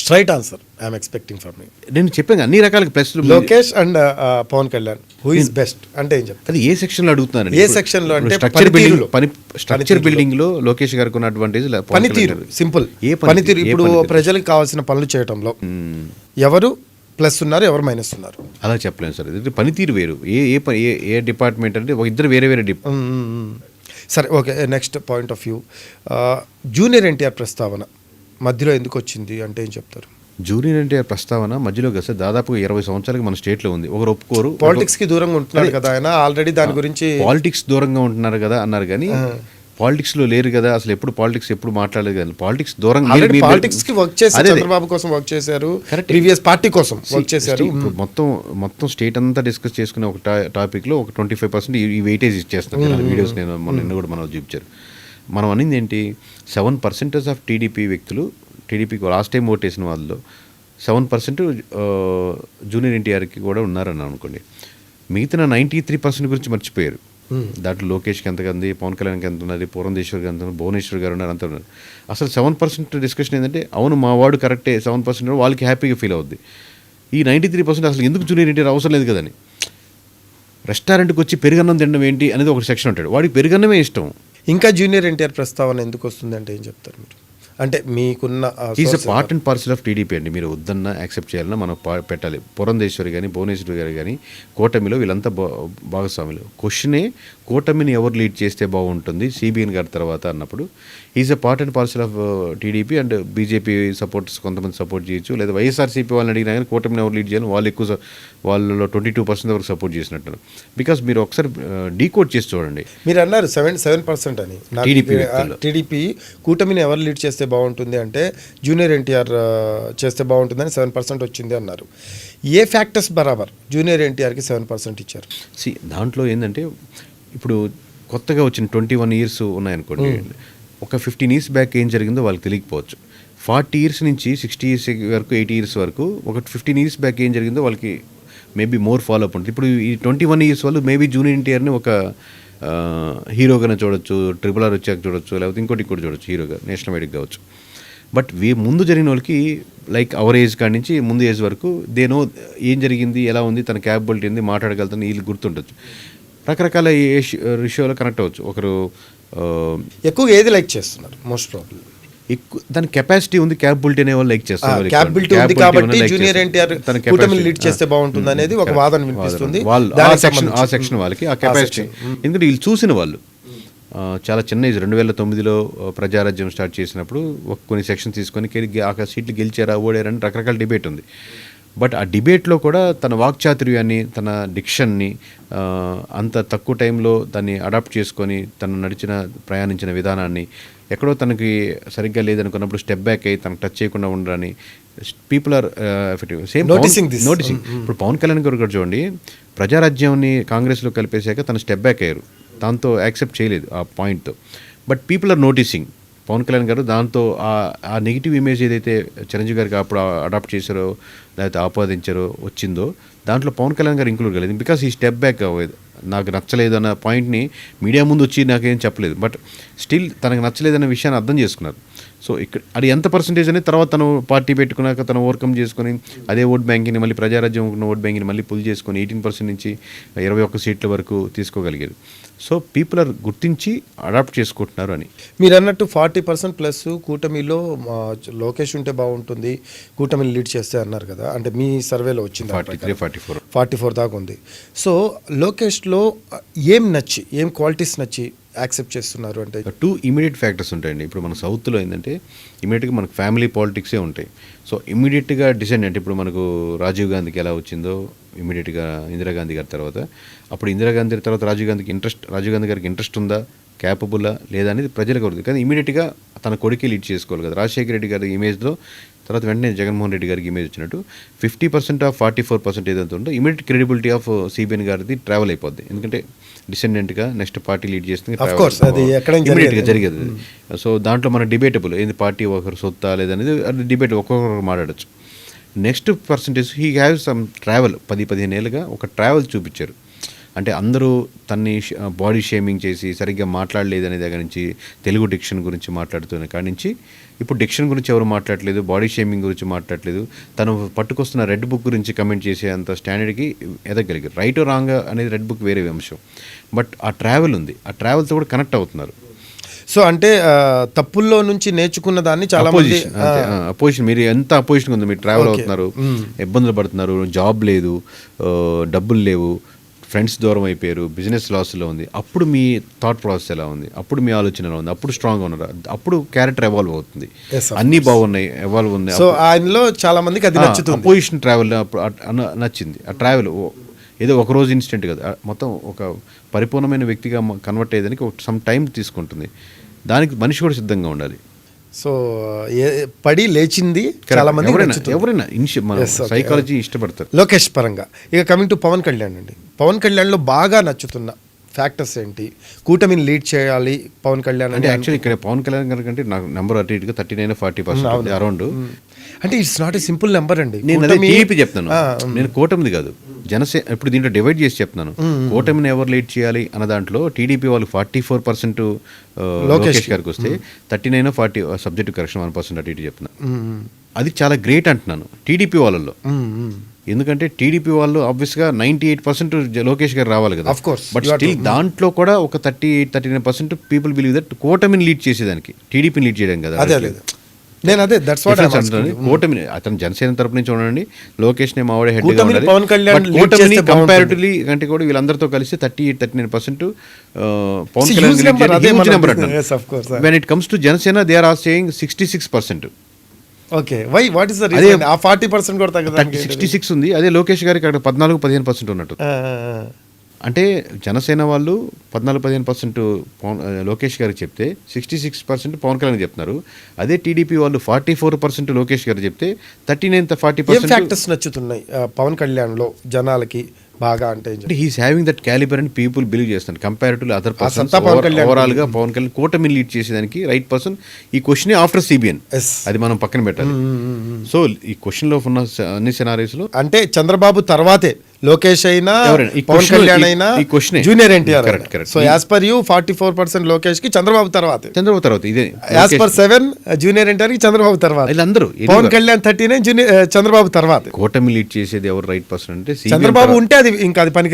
Straight answer I'm expecting for me. నేను చెప్పాను అన్ని రకాల ప్లస్లు Lokesh and Pawan Kalyan who is best అంటే ఏం చెప్తారు? అది ఏ సెక్షన్లో అడుగుతున్నాను ఏ section లో అంటే స్ట్రక్చర్ బిల్డింగ్. పని స్ట్రక్చర్. బిల్డింగ్లో లోకేష్ గారికి ఉన్న అడ్వాంటేజ్ పనితీరు సింపుల్. ఏ పనితీరు? ఇప్పుడు? ప్రజలకు కావాల్సిన పనులు చేయటంలో మ్మ్. ఎవరు ప్లస్ ఉన్నారు ఎవరు మైనస్ ఉన్నారు? అలా చెప్పలేము సార్. ఇది పనితీరు వేరు. ఏ ఏ ఏ డిపార్ట్మెంట్ అంటే ఒక ఇద్దరు వేరే వేరే మ్మ్, మ్మ్. సరే okay next point of view junior NTR ప్రస్తావన. మధ్యలో ఎందుకు వచ్చింది అంటే ఏం చెప్తారు? జూనియర్ అంటే ప్రస్తావన మధ్యలో వస్తే దాదాపు ఇరవై సంవత్సరాలకి మన స్టేట్లో ఉంది. ఒకరు ఒప్పుకోరు పాలిటిక్స్కి దూరంగా ఉంటున్నారు కదా ఆయన. ఆల్రెడీ దాని గురించి పాలిటిక్స్ దూరంగా ఉంటున్నారు కదా అన్నారు కానీ పాలిటిక్స్లో లేరు కదా. అసలు ఎప్పుడు పాలిటిక్స్ ఎప్పుడు మాట్లాడలేదు కదా పాలిటిక్స్ దూరంగా పాలిటిక్స్కి వర్క్ అదే. చంద్రబాబు కోసం వర్క్ చేశారు. ప్రీవియస్ పార్టీ కోసం వర్క్ చేశారు. ఇప్పుడు మొత్తం మొత్తం స్టేట్ అంతా డిస్కస్ చేసుకునే ఒక టాపిక్లో ఒక ట్వంటీ ఫైవ్ పర్సెంట్ ఈ వెయిటేజ్ ఇచ్చేస్తాం వీడియోస్ నేను మొన్న కూడా మనం చూపించారు. మనం అనింది ఏంటి సెవెన్ పర్సెంటేజ్ ఆఫ్ టీడీపీ వ్యక్తులు టీడీపీకి లాస్ట్ టైం ఓట్ వేసిన వాళ్ళు సెవెన్ పర్సెంట్ జూనియర్ ఎన్టీఆర్కి కూడా ఉన్నారని అనుకోండి. మిగతా నైంటీ త్రీ పర్సెంట్ గురించి మర్చిపోయారు. దాంట్లో లోకేష్కి ఎంత ఉంది పవన్ కళ్యాణ్కి ఎంత ఉన్నది పూరంధేశ్వర్ ఎంత ఉంది భువనేశ్వర్ గారు ఉన్నారు అంత ఉన్నారు. అసలు సెవెన్ పర్సెంట్ డిస్కషన్ ఏంటంటే అవును మా వాడు కరెక్టే సెవెన్ పర్సెంట్ వాళ్ళకి హ్యాపీగా ఫీల్ అవుద్ది. ఈ నైంటీ త్రీ పర్సెంట్ అసలు ఎందుకు జూనియర్ ఎన్టీఆర్ అవసరం లేదు కదని రెస్టారెంట్కి వచ్చి పెరుగన్నం తినడం ఏంటి అనేది ఒక సెక్షన్ ఉంటాడు వాడికి పెరుగన్నమే ఇష్టం. ఇంకా జూనియర్ ఎన్టీఆర్ ప్రస్తావన ఎందుకు వస్తుంది అంటే ఏం చెప్తారు మీరు? అంటే మీకున్న is a part and parcel of TDP అండి. మీరు వద్దన్నా యాక్సెప్ట్ చేయాలన్నా మనం పెట్టాలి. పురంధేశ్వరి కానీ భువనేశ్వరి గారు కానీ కూటమిలో వీళ్ళంతా భాగస్వాములు. క్వశ్చనే కూటమిని ఎవరు లీడ్ చేస్తే బాగుంటుంది? సిబిఎన్ గారి తర్వాత అన్నప్పుడు is a part and parcel of TDP and BJP supports కొంతమంది సపోర్ట్ చేయొచ్చు. లేదా వైఎస్ఆర్సీపీ వాళ్ళని అడిగినా కానీ కూటమిని ఎవరు లీడ్ చేయాలి వాళ్ళు ఎక్కువ వాళ్ళలో ట్వంటీ టూ పర్సెంట్ వరకు సపోర్ట్ చేసినట్టు బికాస్ మీరు ఒకసారి డీకోడ్ చేసి చూడండి. మీరు అన్నారు సెవెన్ సెవెన్ పర్సెంట్ అని. ఆ, టీడీపీ కూటమిని ఎవరు లీడ్ చేస్తే బాగుంటుంది అంటే జూనియర్ ఎన్టీఆర్ చేస్తే బాగుంటుందని సెవెన్ పర్సెంట్ వచ్చింది అన్నారు. ఏ ఫ్యాక్టర్స్ బరాబర్ జూనియర్ ఎన్టీఆర్కి సెవెన్ పర్సెంట్ ఇచ్చారు? సి దాంట్లో ఏంటంటే ఇప్పుడు కొత్తగా వచ్చిన ట్వంటీ వన్ ఇయర్స్ ఉన్నాయనుకోండి ఒక ఫిఫ్టీన్ ఇయర్స్ బ్యాక్ ఏం జరిగిందో వాళ్ళకి తెలియకపోవచ్చు. ఫార్టీ ఇయర్స్ నుంచి సిక్స్టీ ఇయర్స్ వరకు ఎయిటీ ఇయర్స్ వరకు ఒక ఫిఫ్టీన్ ఇయర్స్ బ్యాక్ ఏం జరిగిందో వాళ్ళకి మేబీ మోర్ ఫాలో అప్ ఉంటుంది. ఇప్పుడు ఈ ట్వంటీ వన్ ఇయర్స్ వాళ్ళు మేబీ జూనియర్ ఎన్టీఆర్ని ఒక హీరోగానే చూడొచ్చు ట్రిపుల్ ఆర్ వచ్చాక చూడొచ్చు లేకపోతే ఇంకోటి ఇంకోటి చూడొచ్చు హీరోగా నేషనల్ వైడ్గా కావచ్చు. బట్ వీ ముందు జరిగిన వాళ్ళకి లైక్ అవర్ ఏజ్ కాడి నుంచి ముందు ఏజ్ వరకు దేనో ఏం జరిగింది ఎలా ఉంది తన క్యాపబిలిటీ ఏంది మాట్లాడగలుగుతాను వీళ్ళు గుర్తుండొచ్చు. రకరకాల విషయాలు కనెక్ట్ అవ్వచ్చు. ఒకరు ఎక్కువగా ఏది లైక్ చేస్తున్నారు? మోస్ట్ ప్రాబ్లం ఎక్కువ దాని కెపాసిటీ ఉంది క్యాపబిలిటీ అనే వాళ్ళు లైక్ చేస్తారు క్యాపబిలిటీ ఉంది కాబట్టి జూనియర్ ఎన్టీఆర్ కూటమిని లీడ్ చేస్తే బాగుంటుంది అనేది ఒక వాదన వినిపిస్తుంది. వాళ్ళు ఆ సెక్షన్ ఆ సంబంధించి. సెక్షన్ వాళ్ళకి ఆ కెపాసిటీ ఎందుకంటే వీళ్ళు చూసిన వాళ్ళు. చాలా చిన్న ఏజ్ రెండు వేల తొమ్మిదిలో ప్రజారాజ్యం స్టార్ట్ చేసినప్పుడు ఒక కొన్ని సెక్షన్ తీసుకొని ఆ సీట్లు గెలిచారా ఓడారని రకరకాల డిబేట్ ఉంది. బట్ ఆ డిబేట్లో కూడా తన వాక్చాతుర్యాన్ని తన డిక్షన్ని అంత తక్కువ టైంలో దాన్ని అడాప్ట్ చేసుకొని తను నడిచిన ప్రయాణించిన విధానాన్ని ఎక్కడో తనకి సరిగ్గా లేదనుకున్నప్పుడు స్టెప్ బ్యాక్ అయ్యి తనకు టచ్ చేయకుండా ఉండరని people are effective same this. Noticing ఇప్పుడు పవన్ కళ్యాణ్ గారు కూడా చూడండి ప్రజారాజ్యాన్ని కాంగ్రెస్లో కలిపేశాక తను స్టెప్ బ్యాక్ అయ్యారు. దాంతో యాక్సెప్ట్ చేయలేదు ఆ పాయింట్తో. But people are noticing. Pawan Kalyan గారు దాంతో ఆ- నెగిటివ్ ఇమేజ్ ఏదైతే చిరంజీవి గారికి అప్పుడు అడాప్ట్ చేశారో లేకపోతే ఆపాదించారో వచ్చిందో దాంట్లో పవన్ కళ్యాణ్ గారు ఇంక్లూడ్ కాలేదు. బికాస్ ఈ స్టెప్ బ్యాక్ నాకు నచ్చలేదు అన్న పాయింట్ని మీడియా ముందు వచ్చి నాకేం చెప్పలేదు. బట్ స్టిల్ తనకు నచ్చలేదన్న విషయాన్ని అర్థం చేసుకున్నారు. సో ఇక్కడ అది ఎంత పర్సంటేజ్ అనేది తర్వాత తను పార్టీ పెట్టుకున్నాక తను ఓవర్కమ్ చేసుకొని అదే ఓట్ బ్యాంకింగ్ని మళ్ళీ ప్రజారాజ్యం ఉన్న ఓట్ బ్యాంకింగ్ మళ్ళీ పుల్ చేసుకొని ఎయిటీన్ పర్సెంట్ నుంచి ఇరవై ఒక్క సీట్ల వరకు తీసుకోగలిగారు. సో పీపుల్ ఆర్ గుర్తించి అడాప్ట్ చేసుకుంటున్నారు అని. మీరు అన్నట్టు ఫార్టీ పర్సెంట్ ప్లస్ కూటమిలో లోకేష్ ఉంటే బాగుంటుంది కూటమిని లీడ్ చేస్తే అన్నారు కదా అంటే మీ సర్వేలో వచ్చింది forty three forty four forty four దాకా ఉంది. సో లోకేష్లో ఏం నచ్చి ఏం క్వాలిటీస్ నచ్చి యాక్సెప్ట్ చేస్తున్నారు అంటే టూ ఇమీడియట్ ఫ్యాక్టర్స్ ఉంటాయండి. ఇప్పుడు మన సౌత్లో ఏంటంటే ఇమీడియట్గా మనకు ఫ్యామిలీ పాలిటిక్సే ఉంటాయి. సో ఇమీడియట్గా డిసైడ్ అంటే ఇప్పుడు మనకు రాజీవ్ గాంధీకి ఎలా వచ్చిందో ఇమీడియట్గా ఇందిరాగాంధీ గారి తర్వాత. అప్పుడు ఇందిరాగాంధీ తర్వాత రాజీవ్ గాంధీకి ఇంట్రెస్ట్ రాజీవ్ గాంధీ గారికి ఇంట్రెస్ట్ ఉందా? క్యాపబుల్లా లేదా అనేది ప్రజలకు అవుతుంది కానీ ఇమీడియట్గా తన కొడుకే లీడ్ చేసుకోవాలి కదా. రాజశేఖర రెడ్డి గారి ఇమేజ్లో తర్వాత వెంటనే జగన్మోహన్ రెడ్డి గారికి ఇమేజ్ వచ్చినట్టు fifty percent of forty four percent ఏదైతే ఉందో ఇమీడియట్ క్రెడిబిలిటీ ఆఫ్ సిబిఎన్ గారిది ట్రావెల్ అయిపోద్ది. ఎందుకంటే డిసెండెంట్గా నెక్స్ట్ పార్టీ లీడ్ చేస్తుంది ఇమీడియట్గా జరిగేది. జరిగేది సో దాంట్లో మన డిబేటబుల్ ఏంది పార్టీ ఒకరు సొత్తా లేదనేది అది డిబేట్ ఒక్కొక్కరు మాట్లాడచ్చు. Next percentage he have some travel పది పదిహేను ఏళ్ళుగా ఒక ట్రావెల్ చూపించారు. అంటే అందరూ తన్ని బాడీ షేమింగ్ చేసి సరిగ్గా మాట్లాడలేదు అనే దగ్గర నుంచి తెలుగు డిక్షన్ గురించి మాట్లాడుతున్న కాడి నుంచి ఇప్పుడు డిక్షన్ గురించి ఎవరు మాట్లాడలేదు బాడీ షేమింగ్ గురించి మాట్లాడలేదు తను పట్టుకొస్తున్న రెడ్ బుక్ గురించి కమెంట్ చేసే అంత స్టాండర్డ్కి ఎదగలిగారు. రైట్ రాంగ్ అనేది రెడ్ బుక్ వేరే అంశం బట్ ఆ ట్రావెల్ ఉంది. ఆ ట్రావెల్తో కూడా కనెక్ట్ అవుతున్నారు. సో అంటే తప్పుల్లో నుంచి నేర్చుకున్న దాన్ని చాలా మంది అపోజిషన్ మీరు ఎంత అపోజిషన్ ఉంది మీరు ట్రావెల్ అవుతున్నారు ఇబ్బందులు పడుతున్నారు జాబ్ లేదు డబ్బులు లేవు ఫ్రెండ్స్ దూరం అయిపోయారు బిజినెస్ లాస్లో ఉంది. అప్పుడు మీ థాట్ ప్రాసెస్ ఎలా ఉంది? అప్పుడు మీ ఆలోచన ఎలా ఉంది. అప్పుడు స్ట్రాంగ్ ఉన్నారు? అప్పుడు క్యారెక్టర్ ఎవాల్వ్ అవుతుంది. అన్నీ బాగున్నాయి ఎవాల్వ్ ఉంది సో ఆయనలో చాలా మందికి అది నచ్చుతుంది. అపోజిషన్ ట్రావెల్ నచ్చింది. ఆ ట్రావెల్ ఏదో ఒక రోజు ఇన్సిడెంట్ కదా. మొత్తం ఒక పరిపూర్ణమైన వ్యక్తిగా కన్వర్ట్ అయ్యేదానికి ఒక సమ్ టైం తీసుకుంటుంది. దానికి మనిషి కూడా సిద్ధంగా ఉండాలి. సో ఏ పడి లేచింది చాలా మంది ఎవరైనా. సైకాలజీ ఇష్టపడతారు. లోకేష్ పరంగా. ఇక కమింగ్ టు పవన్ కళ్యాణ్ అండి. పవన్ కళ్యాణ్లో బాగా నచ్చుతున్న ఫ్యాక్టర్స్ ఏంటి? కూటమిని లీడ్ చేయాలి పవన్ కళ్యాణ్ అంటే అంటే యాక్చువల్లీ ఇక్కడ పవన్ కళ్యాణ్ గారి కంటే నాకు నెంబర్ అటు ఇటుగా thirty nine forty percent around. అంటే it's not a simple number అండి. నేను అదే టీడీపీ చెప్తాను నేను కూటమిది కాదు. జనసే ఇప్పుడు దీంట్లో డివైడ్ చేసి చెప్తున్నాను. కూటమిని ఎవరు లీడ్ చేయాలి అన్న దాంట్లో టీడీపీ వాళ్ళు ఫార్టీ ఫోర్ పర్సెంట్ లోకేష్ గారికి వస్తే thirty nine forty subject correction one percent అటు ఇటు చెప్తున్నా. మ్మ్. అది చాలా గ్రేట్ అంటున్నాను. టీడీపీ వాళ్ళల్లో. ఎందుకంటే టీడీపీ వాళ్ళు ఆబ్వియస్గా నైంటీ ఎయిట్ పర్సెంట్ లోకేష్ గారు రావాలి కదా. బట్ స్టిల్ దాంట్లో కూడా ఒక thirty eight thirty nine percent people believe that కూటమిని లీడ్ చేసేదానికి టీడీపీని లీడ్ చేయడం కదా నేను అదే దట్స్ వాట్. కూటమిని అతను జనసేన తరపు నుంచి ఉండండి లోకేష్ నే మావాడే హెడ్ పవన్ కళ్యాణ్ కూటమిని. కంపారిటివ్లీ అంటే కూడా వీళ్ళందరితో కలిసి thirty eight thirty nine percent Pawan Kalyan number. When it comes to Janasena they are saying sixty six percent okay why what is the అదే- రీజన్ ఆ ఫార్టీ పర్సెంట్ కూడా తగ్గదానికి సిక్స్టీ సిక్స్ ఉంది. అదే లోకేష్ గారికి అక్కడ పద్నాలుగు పదిహేను పర్సెంట్ ఉన్నట్టు. అంటే జనసేన వాళ్ళు పద్నాలుగు పదిహేను పర్సెంట్ పవన్ లోకేష్ గారికి చెప్తే sixty six percent Pawan Kalyan చెప్తున్నారు. అదే టీడీపీ వాళ్ళు ఫార్టీ ఫోర్ పర్సెంట్ లోకేష్ గారు చెప్తే thirty nine forty percent factors నచ్చుతున్నాయి? Pawan కళ్యాణ్లో జనాలకి బాగా అంటే హీస్ హ్యావింగ్ దట్ క్యాలిబర్ అని పీపుల్ బిలీవ్ చేస్తారు కంపారిటివ్ అదర్ పర్సన్స్ సత్తా పవన్ కళ్యాణ్ ఓవరాల్గా పవన్ కళ్యాణ్ కూటమిని లీడ్ చేసేదానికి రైట్ పర్సన్ ఈ క్వశ్చన్ ఆఫ్టర్ సిబిఎన్. అది మనం పక్కన పెట్టాలి. సో ఈ క్వశ్చన్లో ఉన్న అన్ని సినారీస్లో అంటే చంద్రబాబు తర్వాతే లోకేష్ అయినా పవన్ కళ్యాణ్ అయినా. Junior NTR. So as per you forty four percent లోకేష్కి చంద్రబాబు తర్వాతే. చంద్రబాబు తర్వాత ఇదే. యాజ్ పర్ సెవెన్ జూనియర్ ఎన్టీఆర్కి చంద్రబాబు తర్వాత. వీళ్ళందరూ Pawan Kalyan thirty nine junior Chandrababu తర్వాత. కూటమి లీడ్ చేసేది ఎవరు రైట్ పర్సన్ అంటే చంద్రబాబు ఉంటే అది ఇంకా అది పనికి